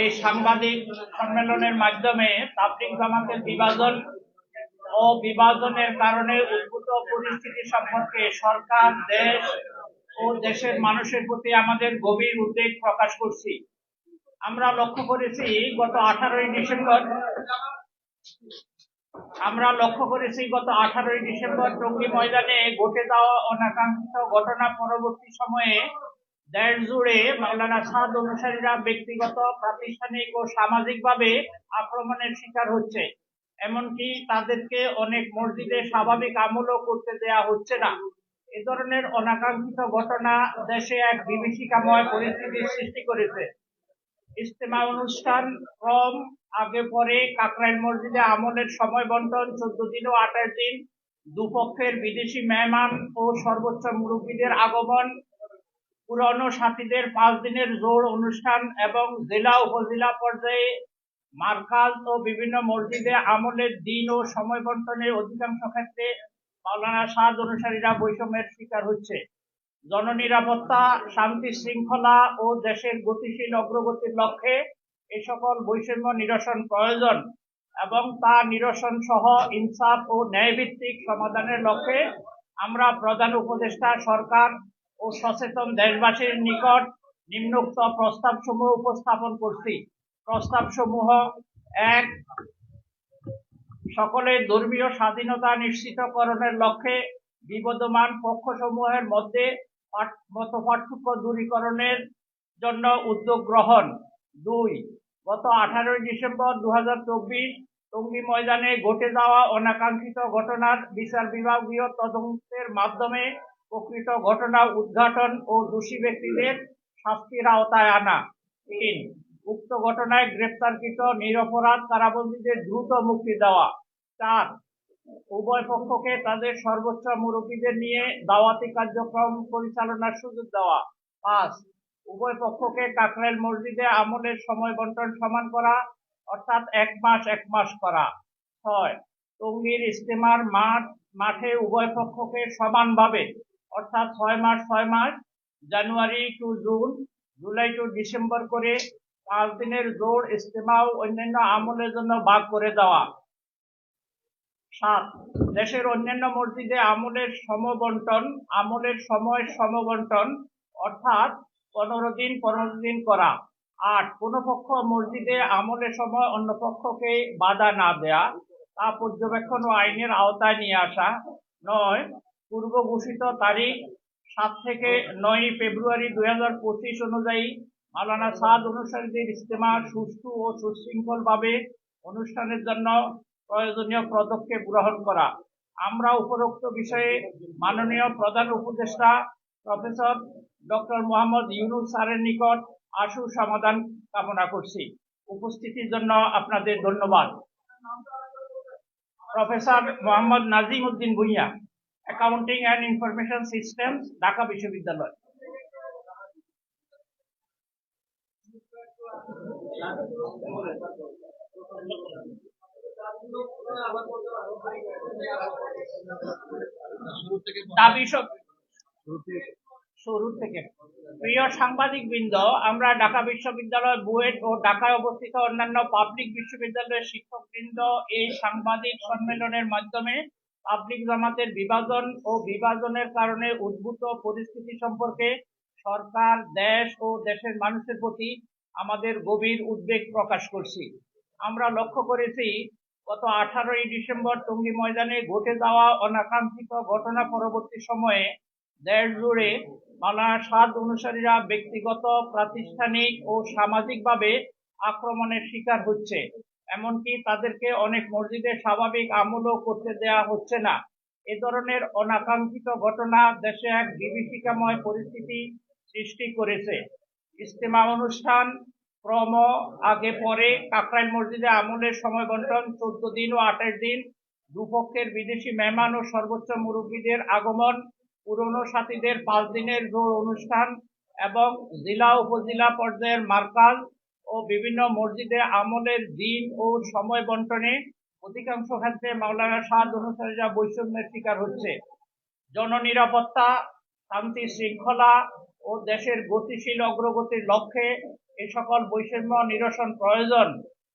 এই সাংবাদিক সম্মেলনের মাধ্যমে তাবলিগ জামাতের বিভাজন ও বিভাজনের কারণে উদ্ভূত পরিস্থিতি সম্পর্কে সরকার, দেশ ও দেশের মানুষের প্রতি আমাদের গভীর উদ্বেগ প্রকাশ করছি। আমরা লক্ষ্য করেছি, গত আঠারোই ডিসেম্বর আমরা লক্ষ্য করেছি, গত আঠারোই ডিসেম্বর টঙ্গী ময়দানে ঘটে যাওয়া অনাকাঙ্ক্ষিত ঘটনা পরবর্তী সময়ে দেশ জুড়ে মাওলানা সাদ অনুসারীরা ব্যক্তিগত, প্রাতিষ্ঠানিক ও সামাজিকভাবে আক্রমণের শিকার হচ্ছে। এমনকি তাদেরকে অনেক মসজিদে স্বাভাবিক আমলও করতে দেয়া হচ্ছে না। এ ধরনের অনাকাঙ্ক্ষিত ঘটনা দেশে এক বিভীষিকাময় পরিস্থিতির সৃষ্টি করেছে। ইজতেমা অনুষ্ঠান ক্রম আগে পরে কাকরাইল মসজিদে আমলের সময় বন্টন, চোদ্দ দিন ও আঠাশ দিন। দুপক্ষের বিদেশি মেহমান ও সর্বোচ্চ মুরব্বীদের আগমন পুরনো সাথীদের পাঁচ দিনের জোর অনুষ্ঠান এবং জেলা উপজেলা পর্যায়ে মার্কাজ ও বিভিন্ন মসজিদে আমলের দিন ও সময় বন্টনের অধিকাংশ ক্ষেত্রে মাওলানা সাদ অনুসারীরা বৈষম্যের শিকার হচ্ছে। জননিরাপত্তা, শান্তি শৃঙ্খলা ও দেশের গতিশীল অগ্রগতির লক্ষ্যে এই সকল বৈষম্য নিরসন প্রয়োজন এবং তা নিরসন সহ ইনসাফ ও ন্যায়ভিত্তিক সমাধানের লক্ষ্যে আমরা প্রধান উপদেষ্টা, সরকার ও সচেতন দেশবাসীর নিকট নিম্নোক্ত প্রস্তাবসমূহ উপস্থাপন করছি। প্রস্তাবসমূহ এক সকলের ধর্মীয় স্বাধীনতা নিশ্চিতকরণের লক্ষ্যে বিবদমান পক্ষসমূহের মধ্যে মত পার্থক্য দূরীকরণের জন্য উদ্যোগ গ্রহণ। দুই, গত আঠারোই ডিসেম্বর দু টঙ্গী ময়দানে ঘটে যাওয়া অনাকাঙ্ক্ষিত ঘটনার বিচার বিভাগীয় তদন্তের মাধ্যমে প্রকৃত ঘটনা উদ্ঘাটন ও দোষী ব্যক্তিদের শাস্তির আওতায় আনা। তিন, উক্ত ঘটনায় গ্রেপ্তারকৃত নিরপরাধ কারাবন্দীদের দ্রুত মুক্তি দেওয়া। চার, উভয় পক্ষকে তাদের সর্বোচ্চ মুরব্বীদের নিয়ে দাওয়াতি কার্যক্রম পরিচালনার সুযোগ দেওয়া। পাঁচ, উভয় পক্ষকে কাকরাইল মসজিদে আমলের সময় বন্টন সমান করা, অর্থাৎ এক মাস এক মাস করা। ছয় টঙ্গীর ইস্তেমার মাঠ, মাঠে উভয় পক্ষকে সমানভাবে অর্থাৎ ছয় মাস ছয় মাস January to June, July to December করে পাঁচ দিনের জোর ইস্তেমা ও অন্যান্য আমলের জন্য ভাগ করে দেওয়া। সাত, দেশের অন্যান্য মসজিদে আমলের সমবন্টন, আমলের সময় সমবন্টন, অর্থাৎ পনেরো দিন পনেরো দিন করা। আট, কোন পক্ষ মসজিদে আমলের সময় অন্য পক্ষকে বাধা না দেয়া, তা পর্যবেক্ষণ ও আইনের আওতায় নিয়ে আসা। নয় পূর্ব ঘোষিত তারিখ সাত থেকে নয় ফেব্রুয়ারি দুই হাজার পঁচিশ অনুযায়ী মালানা সাদ অনুসারীদের ইজতেমা সুষ্ঠু ও সুশৃঙ্খলভাবে অনুষ্ঠানের জন্য প্রয়োজনীয় পদক্ষেপ গ্রহণ করা। আমরা উপরোক্ত বিষয়ে মাননীয় প্রধান উপদেষ্টা প্রফেসর ডক্টর মোহাম্মদ ইউনুস স্যারের নিকট আশু সমাধান কামনা করছি। উপস্থিতির জন্য আপনাদের ধন্যবাদ। Professor Mohammad Nazim Uddin Bhuiyan accounting and information systems Dhaka বিশ্ববিদ্যালয় শুরু থেকে। প্রিয় সাংবাদিক বৃন্দ আমরা ঢাকা বিশ্ববিদ্যালয় বুয়েট ও ঢাকায় অবস্থিত অন্যান্য পাবলিক বিশ্ববিদ্যালয়ের শিক্ষক বৃন্দ এই সাংবাদিক সম্মেলনের মাধ্যমে পাবলিক জামাতের বিভাজন ও বিভাজনের কারণে উদ্ভূত পরিস্থিতি সম্পর্কে সরকার, দেশ ও দেশের মানুষের প্রতি আমাদের গভীর উদ্বেগ প্রকাশ করছি। আমরা লক্ষ্য করেছি, গত আঠারোই ডিসেম্বর টঙ্গী ময়দানে ঘটে যাওয়া অনাকাঙ্ক্ষিত ঘটনা পরবর্তী সময়ে দেশ জুড়ে মাওলানা সাদ অনুসারীরা ব্যক্তিগত, প্রাতিষ্ঠানিক ও সামাজিকভাবে আক্রমণের শিকার হচ্ছে। এমনকি তাদেরকে অনেক মসজিদে স্বাভাবিক আমলও করতে দেয়া হচ্ছে না। এ ধরনের অনাকাঙ্ক্ষিত ঘটনা দেশে এক বিভীষিকাময় পরিস্থিতি সৃষ্টি করেছে। ইজতেমা অনুষ্ঠান ক্রম আগে পরে কাকরাইল মসজিদে আমলের সময় বন্টন, চোদ্দ দিন ও আঠাশ দিন। দুপক্ষের বিদেশি মেহমান ও সর্বোচ্চ মুরব্বীদের আগমন, পুরনো সাথীদের পাঁচ দিনের জোর অনুষ্ঠান এবং জেলা, উপজেলা পর্যায়ের মার্কাজ ও বিভিন্ন মসজিদে আমলের দিন ও সময় বন্টনে অধিকাংশ ক্ষেত্রে মাওলানা সাদ অনুসারীরা বৈষম্যের শিকার হচ্ছে। জননিরাপত্তা, শান্তি শৃঙ্খলা ও দেশের গতিশীল অগ্রগতির লক্ষ্যে এই সকল বৈষম্য নিরসন প্রয়োজন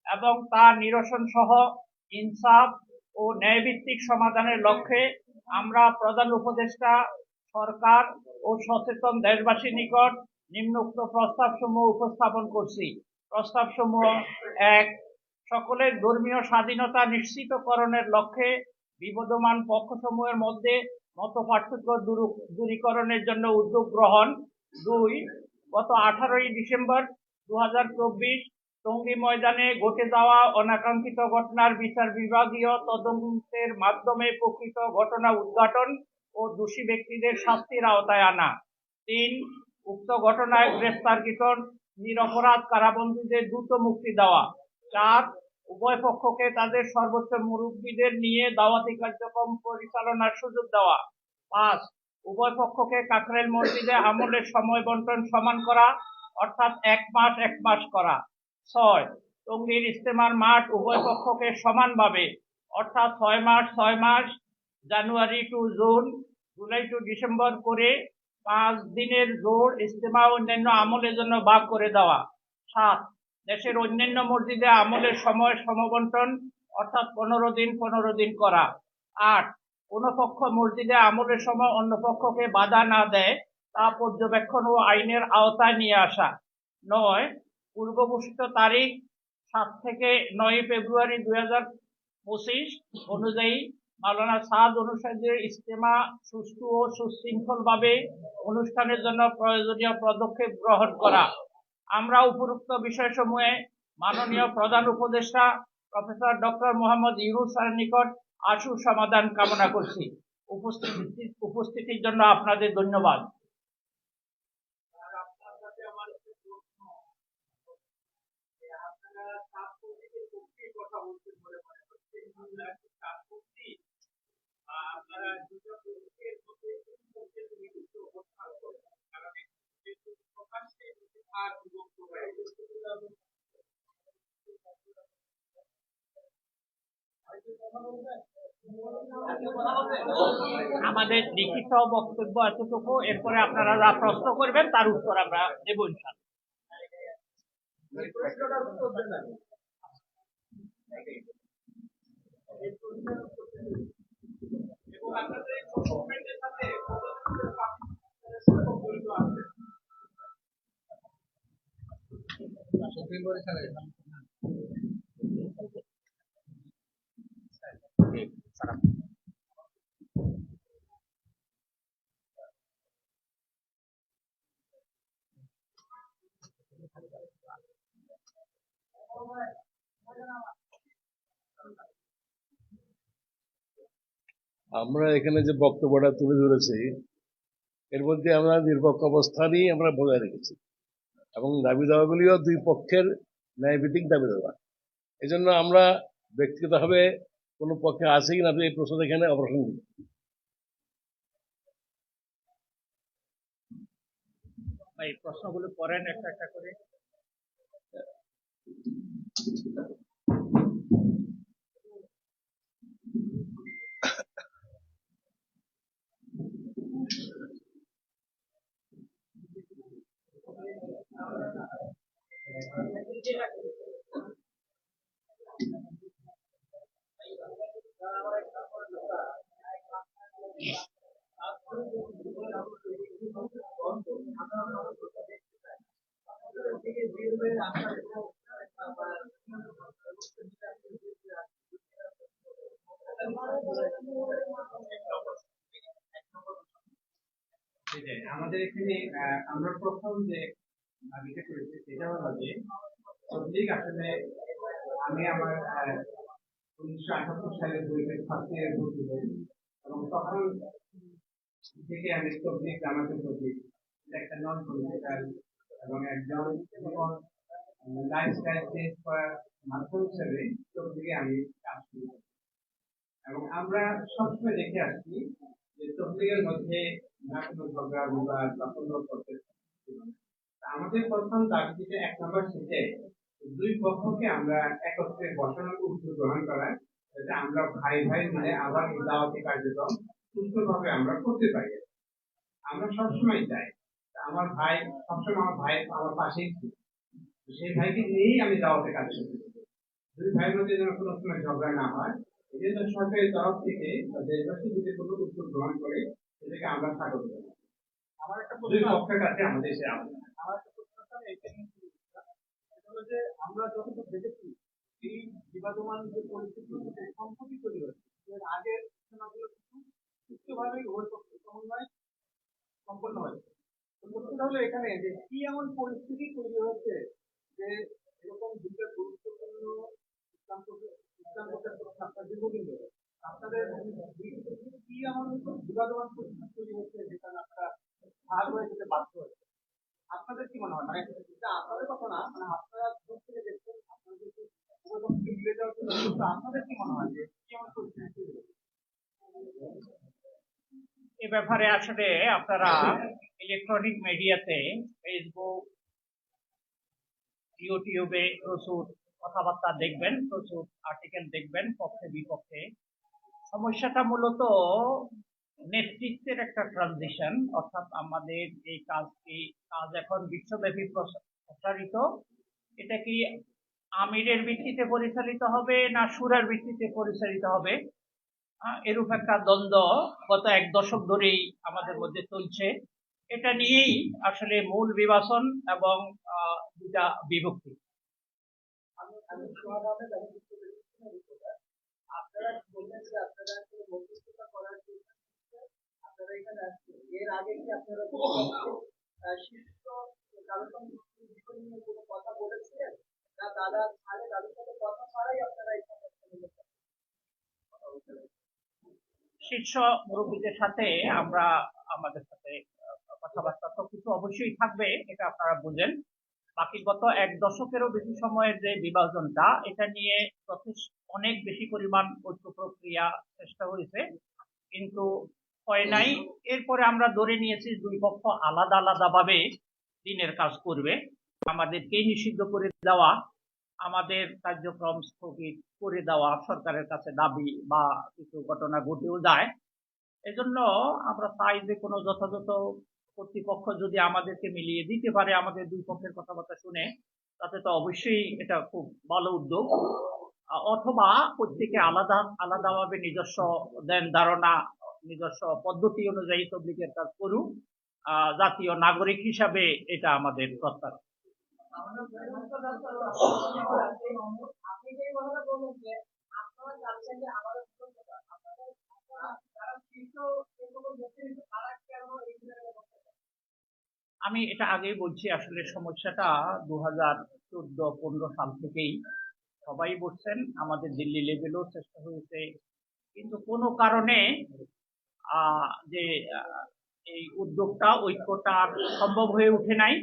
এবং তা নিরসন সহ ইনসাফ ও ন্যায়ভিত্তিক সমাধানের লক্ষ্যে আমরা প্রধান উপদেষ্টা, সরকার ও সচেতন দেশবাসীর নিকট নিম্নোক্ত প্রস্তাবসমূহ উপস্থাপন করছি। প্রস্তাবসমূহ এক, সকলের ধর্মীয় স্বাধীনতা নিশ্চিতকরণের লক্ষ্যে বিবদমান পক্ষসমূহের মধ্যে মত পার্থক্য দূর- দূরীকরণের জন্য উদ্যোগ গ্রহণ। দুই, গত আঠারোই ডিসেম্বর দু হাজার চব্বিশ টঙ্গী ময়দানে ঘটে যাওয়া অনাকাঙ্ক্ষিত ঘটনার বিচার বিভাগীয় তদন্তের মাধ্যমে প্রকৃত ঘটনা উদ্ঘাটন ও দোষী ব্যক্তিদের শাস্তির আওতায় আনা। তিন, উক্ত ঘটনায় গ্রেফতারকৃত নিরপরাধ কারাবন্দীদের দ্রুত মুক্তি দেওয়া। চার, উভয় পক্ষকে তাদের সর্বোচ্চ মুরব্বীদের নিয়ে দাওয়াতি কার্যক্রম পরিচালনার সুযোগ দেওয়া। পাঁচ, উভয় পক্ষকে কাকরাইল মসজিদে আমলের সময় বন্টন সমান করা, অর্থাৎ এক মাস এক মাস করা। ছয় টঙ্গীর ইস্তেমার মাঠ উভয় পক্ষকে সমানভাবে, অর্থাৎ ছয় মাস ছয় মাস, January to June, July to December করে পাঁচ দিনের জোর ইস্তেমা অন্যান্য আমলের জন্য ভাগ করে দেওয়া। সাত, দেশের অন্যান্য মসজিদে আমলের সময় সমবন্টন, অর্থাৎ পনেরো দিন পনেরো দিন করা। আট, কোন পক্ষ মসজিদে আমলের সময় অন্য পক্ষকে বাধা না দেয়, তা পর্যবেক্ষণ ও আইনের আওতায় নিয়ে আসা। নয় পূর্ব ঘোষিত তারিখ সাত থেকে নয় ফেব্রুয়ারি দুই হাজার পঁচিশ অনুযায়ী মাওলানা সাদ অনুসারীদের ইস্তেমা সুষ্ঠু ও সুশৃঙ্খলভাবে অনুষ্ঠানের জন্য প্রয়োজনীয় পদক্ষেপ গ্রহণ করা। আমরা উপরোক্ত বিষয়সমূহে মাননীয় প্রধান উপদেষ্টা প্রফেসর ডক্টর মোহাম্মদ ইউনুস স্যারের নিকট আশু সমাধান কামনা করছি। উপস্থিতি উপস্থিতির জন্য আপনাদের ধন্যবাদ। আমাদের লিখিত বক্তব্য এতটুকু এরপরে আপনারা যা প্রশ্ন করবেন তার উত্তর আমরা দেব ইনশাল্লাহ আমরা এখানে যে বক্তব্যটা তুলে ধরেছি, এর মধ্যে আমরা নিরপেক্ষ অবস্থানই আমরা বজায় রেখেছি। এবং দাবি দাওয়াগুলিও দুই পক্ষের ন্যায়ভিত্তিক দাবি দেওয়া। এই জন্য আমরা ব্যক্তিগতভাবে কোনো পক্ষে আছে কিনা এই প্রশ্ন এখানে অপ্রাসঙ্গিক ভাই প্রশ্নগুলো করেন একটা একটা করে। আমাদের এখানে আমরা প্রথম যে করেছি সেটা হলো যে আসলে আমি আমার উনিশশো আটাত্তর সালে ফার্স্ট ইয়ার ভর্তি এবং তখন থেকে আমি এটা একটা নন পলিটিক্যাল এবং একজন লাইফস্টাইল চেঞ্জ করার মাধ্যম হিসেবে আমি কাজ করি। এবং আমরা সবসময় দেখে আসছি মধ্যে আমাদের প্রথম এক নম্বর সেটে দুই পক্ষকে আমরা একত্রে বসানোর উদ্যোগ গ্রহণ করা যাতে আমরা ভাই ভাই মিলে আবার দাওয়াতি কার্যক্রম সুস্থভাবে আমরা করতে পারি। আমরা সবসময় চাই আমার ভাই, সবসময় আমার ভাই আমার পাশেই সেই ভাইকে নিয়েই আমি দাওয়াতে কাজ করতে। দুই ভাইয়ের মধ্যে যেন কোনো সময় ঝগড়া না হয় এই সরকারের তরফ থেকে দেশবাসী যদি কোনো উদ্যোগ গ্রহণ করে সেটাকে আমরা স্বাগত জানাই। আমার একটা পক্ষের কাছে আমাদের সে আবেদন আমার একটা প্রশ্ন আছে, আমি এইটা নিয়ে শুরু করলাম। সেটা হলো যে আমরা যতটুকু দেখেছি এই বিবাদমান যে পরিস্থিতি সেটা সম্প্রতি তৈরি হয়েছে এর আগের ঘটনাগুলো কিন্তু সুস্থভাবেই উভয় পক্ষের সমন্বয় সম্পন্ন হয়েছে তো প্রশ্নটা হলো এখানে যে কি এমন পরিস্থিতি তৈরি হয়েছে যে এরকম দুটো গুরুত্বপূর্ণ ইসলাম প্রচার- ইসলাম প্রচার করছে আপনার দীর্ঘদিন ধরে আপনাদের দুই পক্ষের মধ্যে কি এমন বিবাদমান পরিস্থিতি তৈরি হচ্ছে যেখানে আপনারা ভাগ হয়ে যেতে বাধ্য হয়েছে আপনাদের কি মনে হয় মানে এটা আপনাদের কথা না মানে আপনারা দূর থেকে দেখছেন আপনাদের যদি উপযুক্ত মিলে যাওয়ার জন্য কিন্তু আপনাদের কি মনে হয় যে কি এমন পরিস্থিতি তৈরি হয়েছে? এ ব্যাপারে আসলে আপনারা ইলেকট্রনিক মিডিয়াতে ফেসবুক ইউটিউবে প্রচুর কথাবার্তা দেখবেন, প্রচুর আর্টিকেল দেখবেন, পক্ষে বিপক্ষে। সমস্যাটা মূলত নেতৃত্বের একটা ট্রানজিশন অর্থাৎ আমাদের এই কাজ এই কাজ এখন বিশ্বব্যাপী প্রস- প্রসারিত এটা কি আমিরের ভিত্তিতে পরিচালিত হবে না সুরের ভিত্তিতে পরিচালিত হবে? এরূপ একটা দ্বন্দ্ব গত এক দশক ধরেই আমাদের মধ্যে চলছে। এটা নিয়েই আসলে মূল বিভাজন এবং দুটা বিভক্তি। আপনারা বললেন এখানে আসছেন। এর আগে কি আপনারা শীর্ষ কথা বলেছিলেন? শীর্ষ মুরব্বীদের সাথে আমরা আমাদের সাথে কথাবার্তা তো কিছু অবশ্যই থাকবে, এটা আপনারা বুঝেন। বাকি গত এক দশকেরও বেশি সময়ের যে বিভাজনটা, এটা নিয়ে যথেষ্ট, অনেক বেশি পরিমাণ ঐক্য প্রক্রিয়া চেষ্টা হয়েছে। কিন্তু হয় নাই, এরপরে আমরা ধরে নিয়েছি দুই পক্ষ আলাদা আলাদা ভাবে দিনের কাজ করবে। আমাদেরকে নিষিদ্ধ করে দেওয়া আমাদের কার্যক্রম স্থগিত করে দেওয়া সরকারের কাছে দাবি বা কিছু ঘটনা ঘটেও যায়। এজন্য আমরা চাই যে কোনো যথাযথ কর্তৃপক্ষ যদি আমাদেরকে মিলিয়ে দিতে পারে আমাদের দুই পক্ষের কথাবার্তা শুনে, তাতে তো অবশ্যই এটা খুব ভালো উদ্যোগ। অথবা প্রত্যেকে আলাদা, আলাদাভাবে নিজস্ব দেন ধারণা, নিজস্ব পদ্ধতি অনুযায়ী তবলিগের কাজ করুক। জাতীয় নাগরিক হিসাবে এটা আমাদের প্রত্যাশা। আমি এটা আগেই বলছি, আসলে সমস্যাটা দু হাজার চোদ্দ পনেরো সাল থেকেই সবাই বলছেন আমাদের দিল্লি লেভেলেও চেষ্টা হয়েছে। কিন্তু কোনো কারণে যে এই উদ্যোগটা, ঐক্যটা সম্ভব হয়ে ওঠে নাই।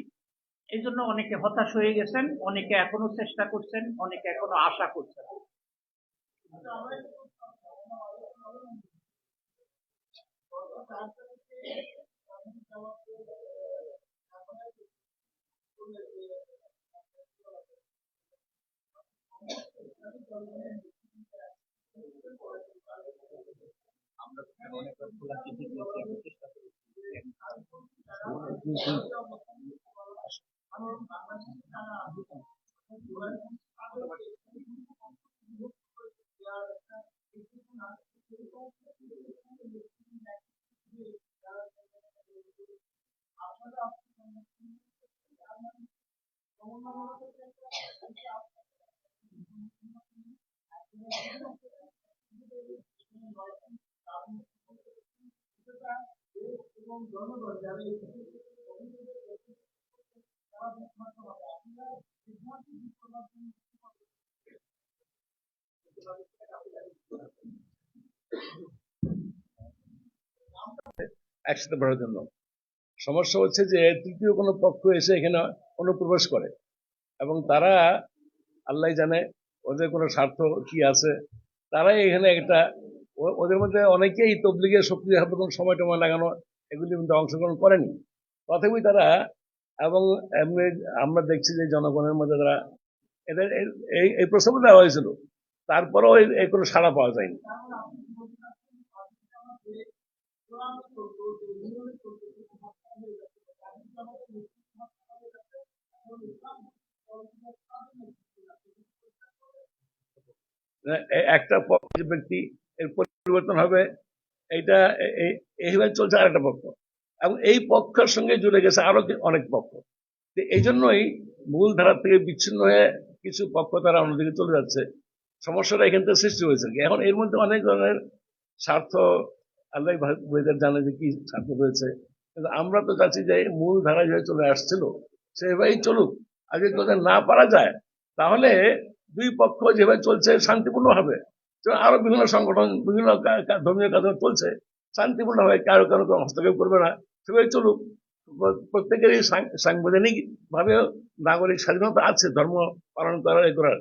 এই জন্য অনেকে হতাশ হয়ে গেছেন, অনেকে এখনও চেষ্টা করছেন, অনেকে এখনও আশা করছেন। আমরা এবং চেষ্টা করেছি। একসাথে বাড়ার জন্য। সমস্যা হচ্ছে যে তৃতীয় কোনো পক্ষ এসে এখানে অনুপ্রবেশ করে। এবং তারা, আল্লাহ জানে ওদের কোনো স্বার্থ কি আছে, তারাই এখানে একটা ওদের মধ্যে অনেকেই তবলিগের শক্তি কোনো সময় টময় লাগানো এগুলি মধ্যে অংশগ্রহণ করেনি। তথাপি তারা, এবং এমনি আমরা দেখছি যে জনগণের মধ্যে তারা, এদের এই- এই প্রস্তাব দেওয়া হয়েছিল। তারপরেও এই- কোনো সাড়া পাওয়া যায়নি। একটা ব্যক্তি এর পরিবর্তন হবে, এইটা এইভাবে চলছে আরেকটা পক্ষ। এবং এই পক্ষের সঙ্গে জুড়ে গেছে আরও অনেক পক্ষ। এই জন্যই মূল ধারা থেকে বিচ্ছিন্ন হয়ে কিছু পক্ষ তারা অন্যদিকে চলে যাচ্ছে। সমস্যাটা এখান থেকে সৃষ্টি হয়েছে। এখন এর মধ্যে অনেক ধরনের স্বার্থ, আল্লাহ জানে যে কি স্বার্থ রয়েছে। আমরা তো চাচ্ছি যে মূল ধারা যে চলে আসছিল, সেভাবেই চলুক। আগে যদি না পারা যায়, তাহলে দুই পক্ষ যেভাবে চলছে শান্তিপূর্ণ হবে আরও বিভিন্ন সংগঠন, বিভিন্ন ধর্মীয় কাজ চলছে শান্তিপূর্ণ হবে কারও কারও কোনো হস্তক্ষেপ করবে না সেভাবে চলুক। প্রত্যেকেরই সাংবিধানিক ভাবে নাগরিক স্বাধীনতা আছে, ধর্ম পালন করার, এ করার।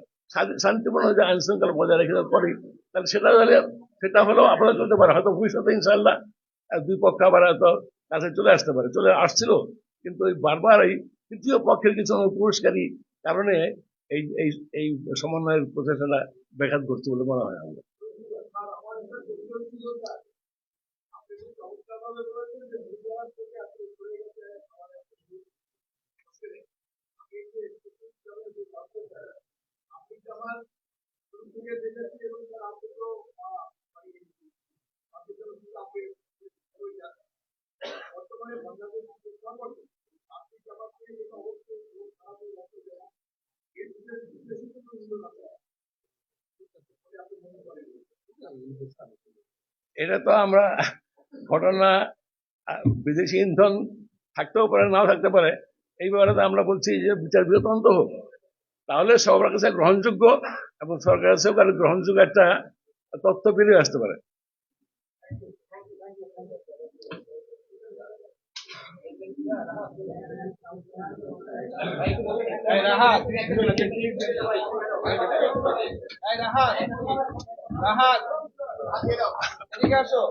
শান্তিপূর্ণ যে আইন শৃঙ্খলা বজায় রেখে করি তাহলে সেটা হলে, সেটা হলেও আপনারা চলতে পারে। হয়তো ভবিষ্যতে ইনশাল্লাহ দুই পক্ষ আবার হয়তো কাছে চলে আসতে পারে, চলে আসছিল, কিন্তু বারবার এই তৃতীয় পক্ষের কিছু পুরস্কারী কারণে এই এই এই সমন্বয়ের প্রচেষ্টাটা ব্যাঘাত ঘটছে বলে মনে হয় আমার বর্তমানে বাংলাদেশ এটা তো আমরা ঘটনা বিদেশি ইন্ধন থাকতেও পারে, নাও থাকতে পারে, এই ব্যাপারে তো আমরা বলছি যে বিচার বিরতন্ত হোক। তাহলে সবার কাছে গ্রহণযোগ্য এবং সরকারের কাছেও গ্রহণযোগ্য একটা তথ্য বেরিয়ে আসতে পারে। এই রাহাত এই রাহাত রাহাত এদিকে আসো